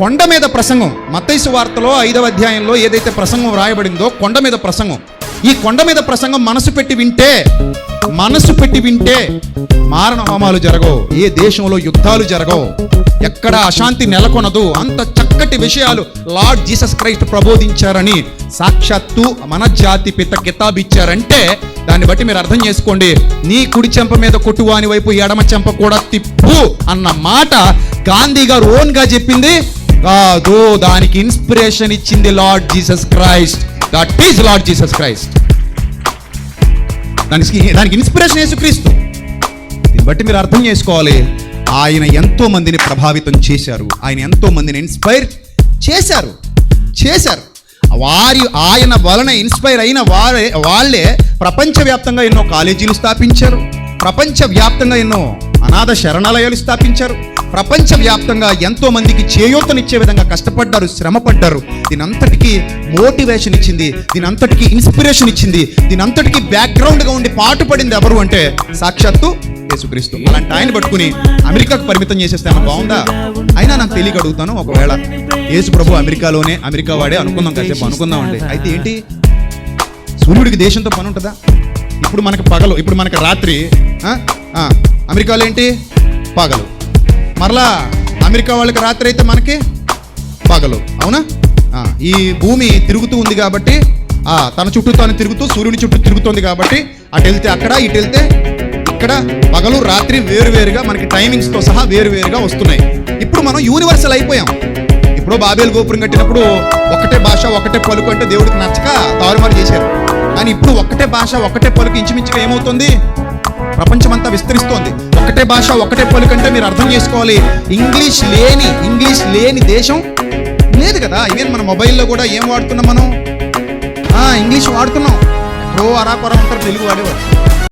కొండ మీద ప్రసంగం. మత్తైసు వార్తలో ఐదవ అధ్యాయంలో ఏదైతే ప్రసంగం రాయబడిందో కొండ మీద ప్రసంగం. ఈ కొండ మీద ప్రసంగం మనసు పెట్టి వింటే మనసు పెట్టి వింటే మారణ హోమాలు జరగవు. ఏ దేశంలో యుద్ధాలు జరగవు. ఎక్కడ అశాంతి నెలకొనదు. అంత చక్కటి విషయాలు లార్డ్ జీసస్ క్రైస్ట్ ప్రబోధించారని సాక్షాత్తు మన జాతి పిత కితాబ్ ఇచ్చారంటే దాన్ని బట్టి మీరు అర్థం చేసుకోండి. నీ కుడి చెంప మీద కొట్టువాని వైపు ఎడమ చెంప కూడా తిప్పు అన్న మాట గాంధీ గారు ఓన్గా చెప్పింది కాదు దానికి ఇన్స్పిరేషన్ ఇచ్చింది lord Jesus Christ that is lord Jesus Christ దానికి దానికి ఇన్స్పిరేషన్ యేసుక్రీస్తు. దీన్ని బట్టి మీరు అర్థం చేసుకోవాలి. ఆయన ఎంతో మందిని ప్రభావితం చేశారు. ఆయన ఎంతో మందిని ఇన్స్పైర్ చేశారు. చేశారు. వారి ఆయన వలన ఇన్స్పైర్ అయిన వారే వాళ్ళే ప్రపంచవ్యాప్తంగా ఎన్నో కాలేజీలు స్థాపించారు. ప్రపంచవ్యాప్తంగా ఎన్నో అనాథ శరణాలయాలు స్థాపించారు. ప్రపంచవ్యాప్తంగా ఎంతో మందికి చేయూతనిచ్చే విధంగా కష్టపడ్డారు శ్రమపడ్డారు. దీనంతటికీ మోటివేషన్ ఇచ్చింది దీనంతటికీ ఇన్స్పిరేషన్ ఇచ్చింది దీనంతటికీ బ్యాక్గ్రౌండ్గా ఉండి పాటుపడింది ఎవరు అంటే సాక్షాత్తు యేసుక్రీస్తు. అలాంటి ఆయన పట్టుకుని అమెరికాకు పరిమితం చేసేస్తే బాగుందా? అయినా నాకు తెలియక అడుగుతాను ఒకవేళ యేసు ప్రభు అమెరికాలోనే అమెరికా వాడే అనుకుందాం కాసేపు అనుకుందాం అండి అయితే ఏంటి? సూర్యుడికి దేశంతో పని ఉంటుందా? ఇప్పుడు మనకు పగలు ఇప్పుడు మనకు రాత్రి ఆ, అమెరికాలో ఏంటి? పగలు. మరలా అమెరికా వాళ్ళకి రాత్రి అయితే మనకి పగలు అవునా? ఆ, ఈ భూమి తిరుగుతూ ఉంది కాబట్టి ఆ, తన చుట్టూ తాను తిరుగుతూ సూర్యుని చుట్టూ తిరుగుతుంది కాబట్టి అటు వెళ్తే అక్కడ ఇటు వెళ్తే ఇక్కడ పగలు రాత్రి వేరువేరుగా మనకి టైమింగ్స్తో సహా వేరువేరుగా వస్తున్నాయి. ఇప్పుడు మనం యూనివర్సల్ అయిపోయాం. ఇప్పుడు బాబేలు గోపురం కట్టినప్పుడు ఒకటే భాష ఒకటే పలుకు అంటే దేవుడికి నచ్చక తారుమారు చేశారు. కానీ ఇప్పుడు ఒకటే భాష ఒకటే పలుకు ఇంచుమించుగా ఏమవుతుంది? ప్రపంచమంతా విస్తరిస్తోంది. ఒకటే భాష ఒకటే పలుకు మీరు అర్థం చేసుకోవాలి. ఇంగ్లీష్ లేని ఇంగ్లీష్ లేని దేశం లేదు కదా. ఈవెన్ మన మొబైల్లో కూడా ఏం వాడుతున్నాం మనం? ఇంగ్లీష్ వాడుతున్నాం. ఎక్కడో అరాకొర ఉంటారు తెలుగు వాడేవారు.